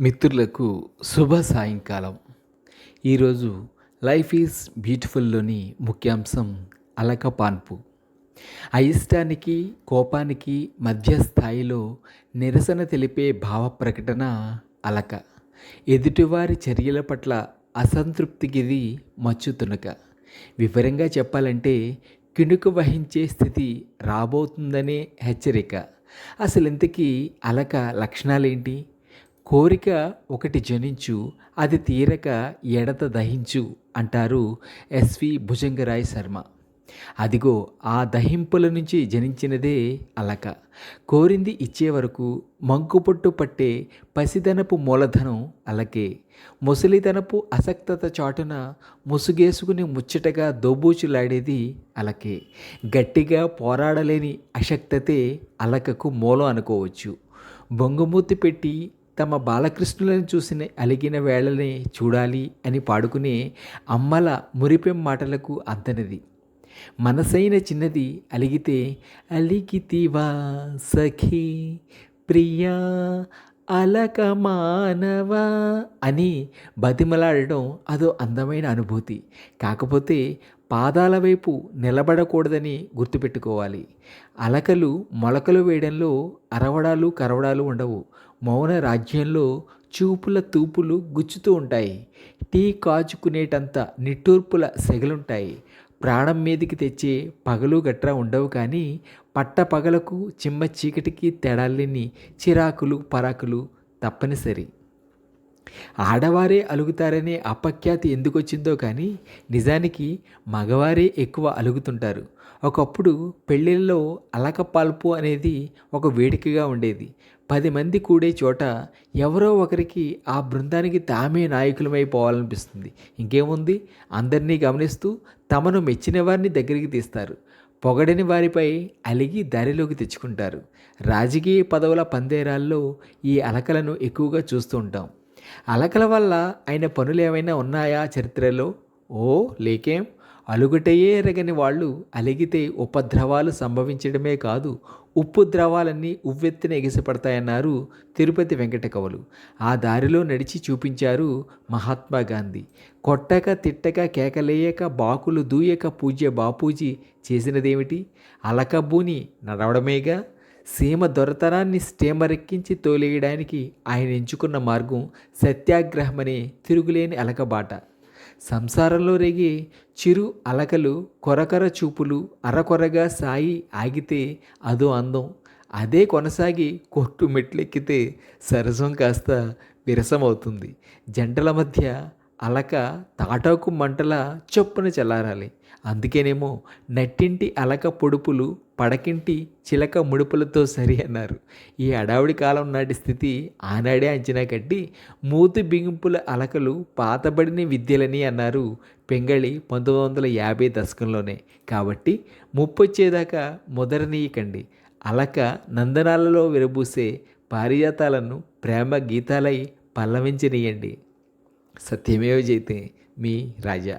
మిత్రులకు శుభ సాయంకాలం. ఈరోజు లైఫ్ ఈజ్ బ్యూటిఫుల్లోని ముఖ్యాంశం అలక పాన్పు అయిష్టానికి కోపానికి మధ్య స్థాయిలో నిరసన తెలిపే భావ ప్రకటన అలక. ఎదుటివారి చర్యల పట్ల అసంతృప్తికిది మచ్చు తునక. వివరంగా చెప్పాలంటే కిణుకు వహించే స్థితి రాబోతుందనే హెచ్చరిక. అసలు ఇంతకీ అలక లక్షణాలేంటి? కోరిక ఒకటి జనించు అది తీరక ఎడత దహించు అంటారు ఎస్వి భుజంగరాయ్ శర్మ. అదిగో ఆ దహింపుల నుంచి జనించినదే అలక. కోరింది ఇచ్చే వరకు మంకుపొట్టు పట్టే పసిదనపు మూలధనం అలకే. ముసలిదనపు అసక్తత చాటున ముసుగేసుకుని ముచ్చటగా దోబూచులాడేది అలకే. గట్టిగా పోరాడలేని అశక్తతే అలకకు మూలం అనుకోవచ్చు. బొంగుమూతి పెట్టి తమ బాలకృష్ణులను చూసిన అలిగిన వేళనే చూడాలి అని పాడుకునే అమ్మల మురిపెం మాటలకు అద్దనది. మనసైన చిన్నది అలిగితే అలిగితివా సఖీ ప్రియా అలక మానవా అని బతిమలాడడం అదో అందమైన అనుభూతి. కాకపోతే పాదాల వైపు నిలబడకూడదని గుర్తుపెట్టుకోవాలి. అలకలు మొలకలు వేయడంలో అరవడాలు కరవడాలు ఉండవు. మౌన రాజ్యంలో చూపుల తూపులు గుచ్చుతూ ఉంటాయి. టీ కాచుకునేటంత నిట్టూర్పుల సెగలుంటాయి. ప్రాణం మీదికి తెచ్చే పగలు గట్రా ఉండవు కానీ పట్ట పగలకు చిమ్మ చీకటికి తేడాలేని చిరాకులు పరాకులు తప్పనిసరి. ఆడవారే అలుగుతారనే అపఖ్యాతి ఎందుకు వచ్చిందో కానీ నిజానికి మగవారే ఎక్కువ అలుగుతుంటారు. ఒకప్పుడు పెళ్ళిళ్ళలో అలకపాల్పు అనేది ఒక వేడికగా ఉండేది. పది మంది కూడే చోట ఎవరో ఒకరికి ఆ బృందానికి తామే నాయకులమైపోవాలనిపిస్తుంది ఇంకేముంది? అందరినీ గమనిస్తూ తమను మెచ్చిన వారిని దగ్గరికి తీస్తారు. పొగడని వారిపై అలిగి దారిలోకి తెచ్చుకుంటారు. రాజకీయ పదవుల పందేరాల్లో ఈ అలకలను ఎక్కువగా చూస్తూ ఉంటాం. అలకల వల్ల అయిన పనులు ఏమైనా ఉన్నాయా చరిత్రలో? ఓ లేకేం? అలుగుటయే ఎరగని వాళ్ళు అలిగితే ఉపద్రవాలు సంభవించడమే కాదు ఉప్పు ద్రవాలన్నీ ఉవ్వెత్తిన ఎగిసిపడతాయన్నారు తిరుపతి వెంకట కవులు. ఆ దారిలో నడిచి చూపించారు మహాత్మా గాంధీ. కొట్టక తిట్టక కేకలేయక బాకులు దూయక పూజ్య బాపూజీ చేసినదేమిటి? అలకబ్బూని నడవడమేగా? సీమ దొరతనాన్ని స్టీమరెక్కించి తోలేయడానికి ఆయన ఎంచుకున్న మార్గం సత్యాగ్రహమనే తిరుగులేని అలకబాట. సంసారంలో రేగి చిరు అలకలు కొరకర చూపులు అరకొరగా సాయి ఆగితే అదో అందం. అదే కొనసాగి కొట్టు మెట్లెక్కితే సరసం కాస్త విరసమవుతుంది. జంటల మధ్య అలక తాటాకు మంటల చొప్పున చల్లారాలి. అందుకేనేమో నట్టింటి అలక పొడుపులు పడకింటి చిలక ముడుపులతో సరి అన్నారు. ఈ అడావిడి కాలం నాటి స్థితి ఆనాడే అంచనా కట్టి మూతి బిగింపుల అలకలు పాతబడిన విద్యలని అన్నారు పెంగళి పంతొమ్మిది వందల యాభై దశకంలోనే. కాబట్టి ముప్పొచ్చేదాకా ముదరనీయకండి. అలక నందనాలలో విరబూసే పారిజాతాలను ప్రేమ గీతాలై పల్లవించనీయండి. सत्यमेव जयते मी राजा.